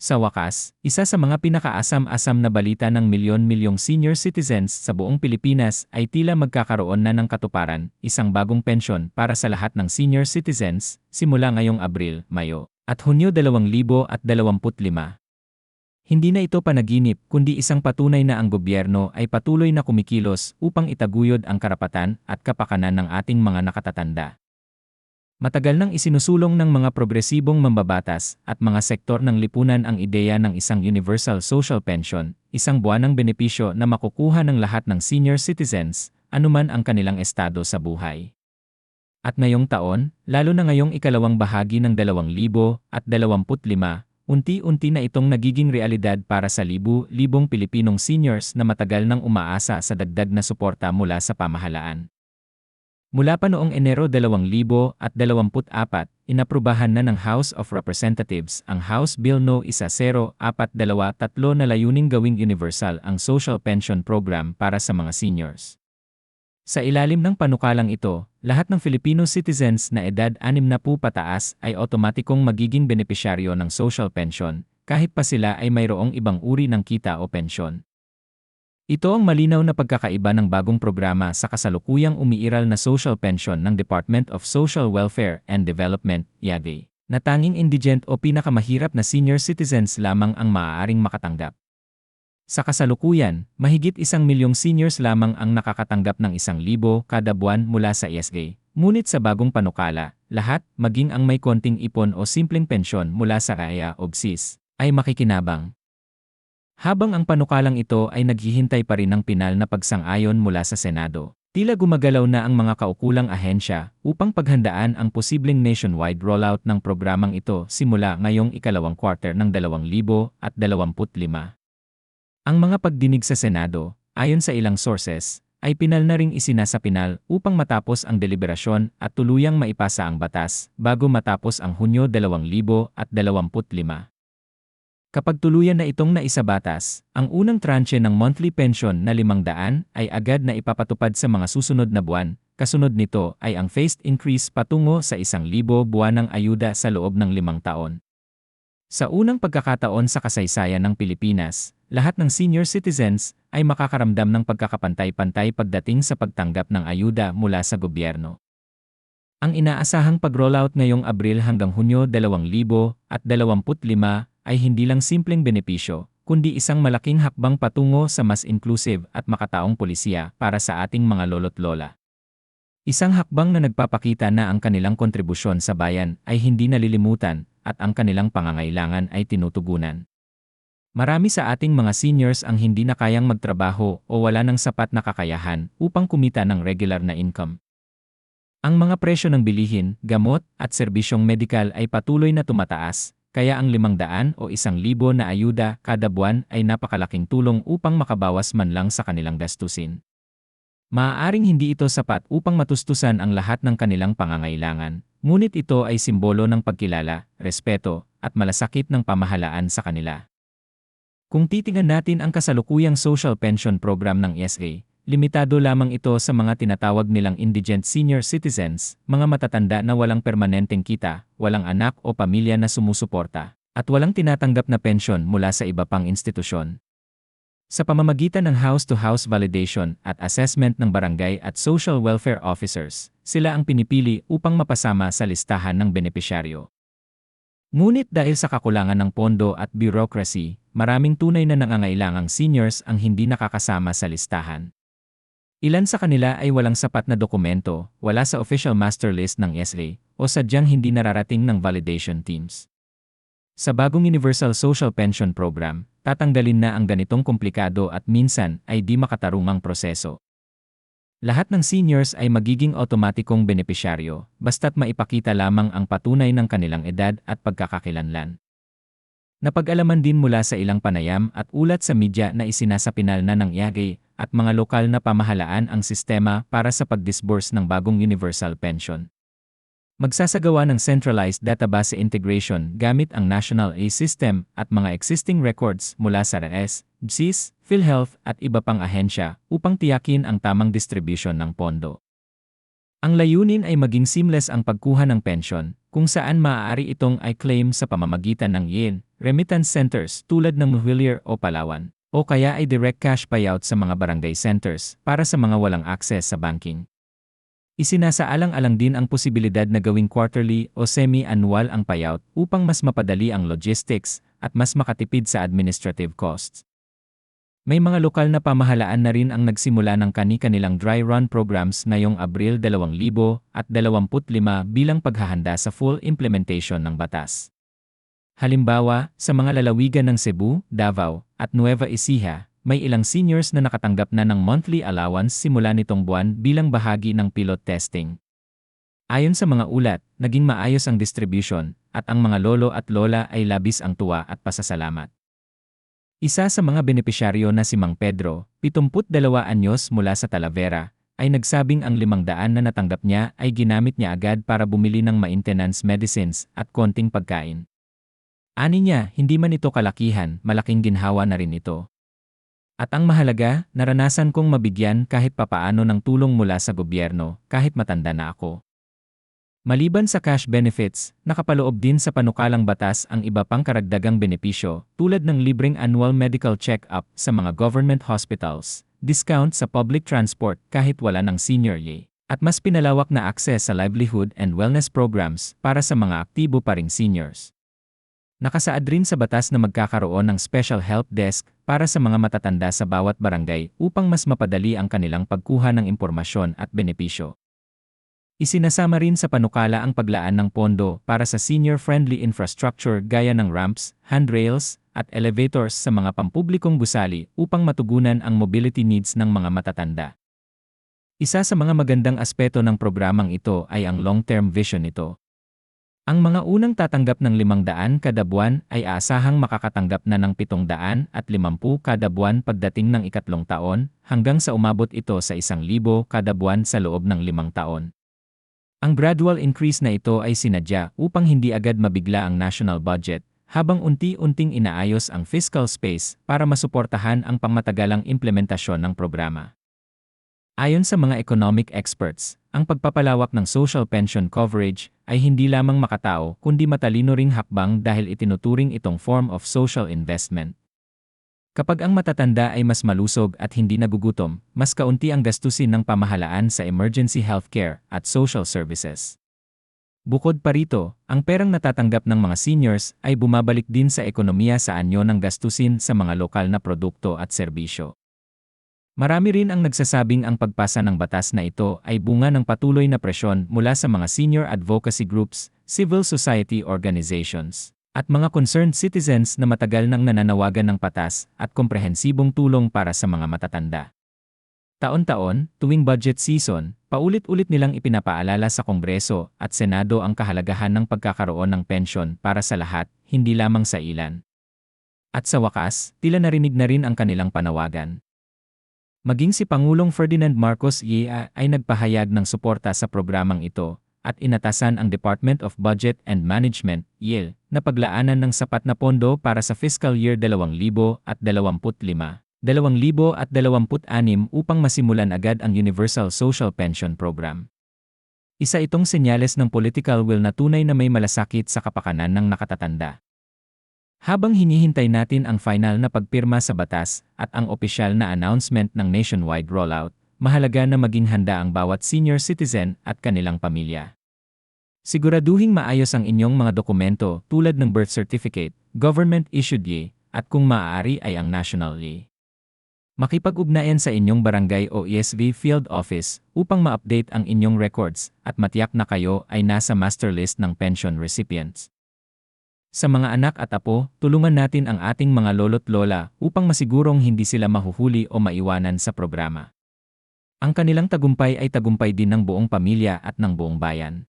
Sa wakas, isa sa mga pinakaasam-asam na balita ng milyon-milyong senior citizens sa buong Pilipinas ay tila magkakaroon na ng katuparan, isang bagong pensyon para sa lahat ng senior citizens, simula ngayong Abril, Mayo, at Hunyo 2025. Hindi na ito panaginip kundi isang patunay na ang gobyerno ay patuloy na kumikilos upang itaguyod ang karapatan at kapakanan ng ating mga nakatatanda. Matagal nang isinusulong ng mga progresibong mambabatas at mga sektor ng lipunan ang ideya ng isang universal social pension, isang buwanang benepisyo na makukuha ng lahat ng senior citizens, anuman ang kanilang estado sa buhay. At ngayong taon, lalo na ngayong ikalawang bahagi ng 2025, unti-unti na itong nagiging realidad para sa libu-libong Pilipinong seniors na matagal nang umaasa sa dagdag na suporta mula sa pamahalaan. Mula pa noong Enero 2024, inaprubahan na ng House of Representatives ang House Bill No. 1043 na layuning gawing universal ang social pension program para sa mga seniors. Sa ilalim ng panukalang ito, lahat ng Filipino citizens na edad 60 pataas ay otomatikong magiging benepisyaryo ng social pension, kahit pa sila ay mayroong ibang uri ng kita o pensyon. Ito ang malinaw na pagkakaiba ng bagong programa sa kasalukuyang umiiral na social pension ng Department of Social Welfare and Development, YADE, na tanging indigent o pinakamahirap na senior citizens lamang ang maaaring makatanggap. Sa kasalukuyan, mahigit isang milyong seniors lamang ang nakakatanggap ng isang libo kada buwan mula sa ESG. Ngunit sa bagong panukala, lahat, maging ang may konting ipon o simpleng pensyon mula sa kaya o ay makikinabang. Habang ang panukalang ito ay naghihintay pa rin ng pinal na pagsang-ayon mula sa Senado, tila gumagalaw na ang mga kaukulang ahensya upang paghandaan ang posibleng nationwide rollout ng programang ito simula ngayong ikalawang quarter ng 2025. Ang mga pagdinig sa Senado, ayon sa ilang sources, ay pinal na ring isinasapinal upang matapos ang deliberasyon at tuluyang maipasa ang batas bago matapos ang Hunyo 2025. Kapag tuluyan na itong naisabatas, ang unang tranche ng monthly pension na 500 ay agad na ipapatupad sa mga susunod na buwan. Kasunod nito ay ang phased increase patungo sa 1,000 buwanang ayuda sa loob ng limang taon. Sa unang pagkakataon sa kasaysayan ng Pilipinas, lahat ng senior citizens ay makakaramdam ng pagkakapantay-pantay pagdating sa pagtanggap ng ayuda mula sa gobyerno. Ang inaasahang pag-rollout ngayong Abril hanggang Hunyo 2025 ay hindi lang simpleng benepisyo, kundi isang malaking hakbang patungo sa mas inclusive at makataong polisiya para sa ating mga lolo't lola. Isang hakbang na nagpapakita na ang kanilang kontribusyon sa bayan ay hindi nalilimutan at ang kanilang pangangailangan ay tinutugunan. Marami sa ating mga seniors ang hindi na kayang magtrabaho o wala ng sapat na kakayahan upang kumita ng regular na income. Ang mga presyo ng bilihin, gamot, at serbisyong medikal ay patuloy na tumataas, kaya ang 500 o 1,000 na ayuda kada buwan ay napakalaking tulong upang makabawas man lang sa kanilang gastusin. Maaaring hindi ito sapat upang matustusan ang lahat ng kanilang pangangailangan, ngunit ito ay simbolo ng pagkilala, respeto, at malasakit ng pamahalaan sa kanila. Kung titingnan natin ang kasalukuyang social pension program ng ESA, Limitado lamang ito sa mga tinatawag nilang indigent senior citizens, mga matatanda na walang permanenteng kita, walang anak o pamilya na sumusuporta, at walang tinatanggap na pensyon mula sa iba pang institusyon. Sa pamamagitan ng house-to-house -house validation at assessment ng barangay at social welfare officers, sila ang pinipili upang mapasama sa listahan ng benepisyaryo. Ngunit dahil sa kakulangan ng pondo at bureaucracy, maraming tunay na nangangailangang seniors ang hindi nakakasama sa listahan. Ilan sa kanila ay walang sapat na dokumento, wala sa official master list ng SRA, o sadyang hindi nararating ng validation teams. Sa bagong Universal Social Pension Program, tatanggalin na ang ganitong komplikado at minsan ay di makatarungang proseso. Lahat ng seniors ay magiging otomatikong benepisyaryo, basta't maipakita lamang ang patunay ng kanilang edad at pagkakakilanlan. Napag-alaman din mula sa ilang panayam at ulat sa media na isinasapinal na ng IAGE at mga lokal na pamahalaan ang sistema para sa pag-disburse ng bagong universal pension. Magsasagawa ng centralized database integration gamit ang National A-System at mga existing records mula sa RS, BSIS, PhilHealth at iba pang ahensya upang tiyakin ang tamang distribution ng pondo. Ang layunin ay maging seamless ang pagkuha ng pensyon, kung saan maaari itong i-claim sa pamamagitan ng yen, remittance centers tulad ng Muhwilier o Palawan, o kaya ay direct cash payout sa mga barangay centers para sa mga walang access sa banking. Isinasaalang-alang din ang posibilidad na gawing quarterly o semi-annual ang payout upang mas mapadali ang logistics at mas makatipid sa administrative costs. May mga lokal na pamahalaan na rin ang nagsimula ng kani-kanilang dry run programs ngayong Abril 2025 bilang paghahanda sa full implementation ng batas. Halimbawa, sa mga lalawigan ng Cebu, Davao, at Nueva Ecija, may ilang seniors na nakatanggap na ng monthly allowance simula nitong buwan bilang bahagi ng pilot testing. Ayon sa mga ulat, naging maayos ang distribution, at ang mga lolo at lola ay labis ang tuwa at pasasalamat. Isa sa mga benepisyaryo na si Mang Pedro, 72 anyos mula sa Talavera, ay nagsabing ang 500 na natanggap niya ay ginamit niya agad para bumili ng maintenance medicines at konting pagkain. Ani niya, hindi man ito kalakihan, malaking ginhawa na rin ito. At ang mahalaga, naranasan kong mabigyan kahit papaano ng tulong mula sa gobyerno, kahit matanda na ako. Maliban sa cash benefits, nakapaloob din sa panukalang batas ang iba pang karagdagang benepisyo tulad ng libreng annual medical check-up sa mga government hospitals, discount sa public transport kahit wala ng senior year, at mas pinalawak na access sa livelihood and wellness programs para sa mga aktibo pa ring seniors. Nakasaad rin sa batas na magkakaroon ng special help desk para sa mga matatanda sa bawat barangay upang mas mapadali ang kanilang pagkuha ng impormasyon at benepisyo. Isinasama rin sa panukala ang paglaan ng pondo para sa senior-friendly infrastructure gaya ng ramps, handrails, at elevators sa mga pampublikong gusali upang matugunan ang mobility needs ng mga matatanda. Isa sa mga magandang aspeto ng programang ito ay ang long-term vision nito. Ang mga unang tatanggap ng 500 kada buwan ay aasahang makakatanggap na ng 700 at 50 kada buwan pagdating ng ikatlong taon hanggang sa umabot ito sa 1,000 kada buwan sa loob ng limang taon. Ang gradual increase na ito ay sinadya upang hindi agad mabigla ang national budget, habang unti-unting inaayos ang fiscal space para masuportahan ang pangmatagalang implementasyon ng programa. Ayon sa mga economic experts, ang pagpapalawak ng social pension coverage ay hindi lamang makatao kundi matalino ring hakbang dahil itinuturing itong form of social investment. Kapag ang matatanda ay mas malusog at hindi nagugutom, mas kaunti ang gastusin ng pamahalaan sa emergency healthcare at social services. Bukod pa rito, ang perang natatanggap ng mga seniors ay bumabalik din sa ekonomiya sa anyo ng gastusin sa mga lokal na produkto at serbisyo. Marami rin ang nagsasabing ang pagpasa ng batas na ito ay bunga ng patuloy na presyon mula sa mga senior advocacy groups, civil society organizations, at mga concerned citizens na matagal nang nananawagan ng patas at komprehensibong tulong para sa mga matatanda. Taon-taon, tuwing budget season, paulit-ulit nilang ipinapaalala sa Kongreso at Senado ang kahalagahan ng pagkakaroon ng pensyon para sa lahat, hindi lamang sa ilan. At sa wakas, tila narinig na rin ang kanilang panawagan. Maging si Pangulong Ferdinand Marcos Yea ay nagpahayag ng suporta sa programang ito, at inatasan ang Department of Budget and Management, YEL, na paglaanan ng sapat na pondo para sa fiscal year 2025, 2026 upang masimulan agad ang Universal Social Pension Program. Isa itong senyales ng political will na tunay na may malasakit sa kapakanan ng nakatatanda. Habang hinihintay natin ang final na pagpirma sa batas at ang opisyal na announcement ng nationwide rollout, mahalaga na maging handa ang bawat senior citizen at kanilang pamilya. Siguraduhing maayos ang inyong mga dokumento tulad ng birth certificate, government-issued ye, at kung maaari ay ang national ye. Makipag-ugnayan sa inyong barangay o ESV field office upang ma-update ang inyong records at matiyak na kayo ay nasa master list ng pension recipients. Sa mga anak at apo, tulungan natin ang ating mga lolo't lola upang masigurong hindi sila mahuhuli o maiwanan sa programa. Ang kanilang tagumpay ay tagumpay din ng buong pamilya at ng buong bayan.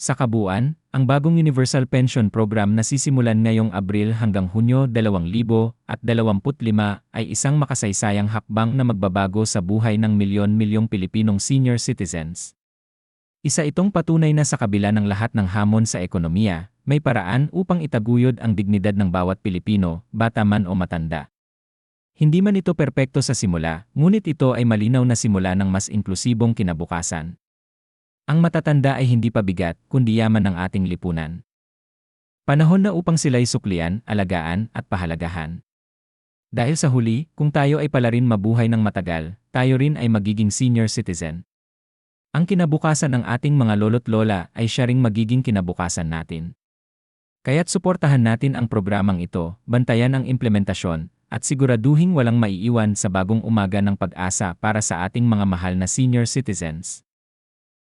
Sa kabuuan, ang bagong Universal Pension Program na sisimulan ngayong Abril hanggang Hunyo 2025 ay isang makasaysayang hakbang na magbabago sa buhay ng milyon-milyong Pilipinong senior citizens. Isa itong patunay na sa kabila ng lahat ng hamon sa ekonomiya, may paraan upang itaguyod ang dignidad ng bawat Pilipino, bata man o matanda. Hindi man ito perpekto sa simula, ngunit ito ay malinaw na simula ng mas inklusibong kinabukasan. Ang matatanda ay hindi pa bigat, kundi yaman ng ating lipunan. Panahon na upang sila'y suklian, alagaan, at pahalagahan. Dahil sa huli, kung tayo ay pala rin mabuhay ng matagal, tayo rin ay magiging senior citizen. Ang kinabukasan ng ating mga lolo't lola ay siya ring magiging kinabukasan natin. Kaya't suportahan natin ang programang ito, bantayan ang implementasyon, at siguraduhing walang maiiwan sa bagong umaga ng pag-asa para sa ating mga mahal na senior citizens.